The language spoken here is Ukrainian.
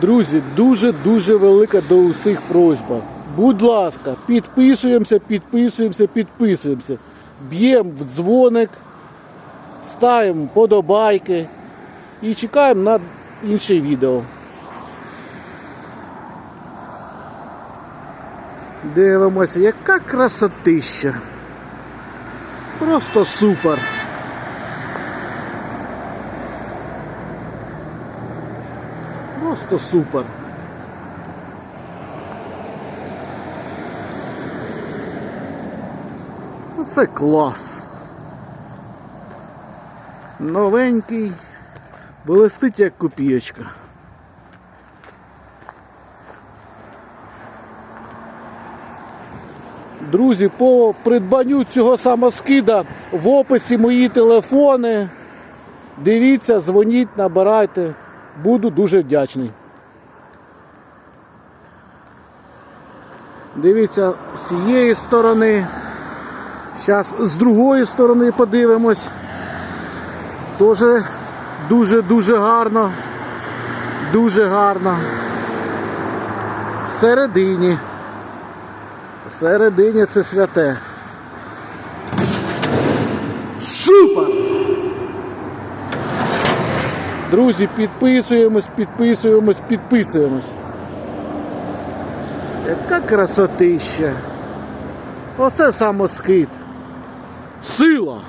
Друзі, дуже-дуже велика до усіх просьба. Будь ласка, підписуємося, підписуємося, підписуємося. Б'ємо в дзвоник, ставимо подобайки і чекаємо на інше відео. Дивимося, яка красотища. Просто супер. Просто супер. Це клас. Новенький, блистить як копієчка. Друзі, по придбанню цього самоскида в описі мої телефони. Дивіться, дзвоніть, набирайте. Буду дуже вдячний. Дивіться з цієї сторони. Зараз з другої сторони подивимось. Тоже дуже-дуже гарно. Дуже гарно. Всередині. Всередині це святе. Супер! Друзі, підписуємось, підписуємось, підписуємось. Яка красотища. Оце самоскид. Сила.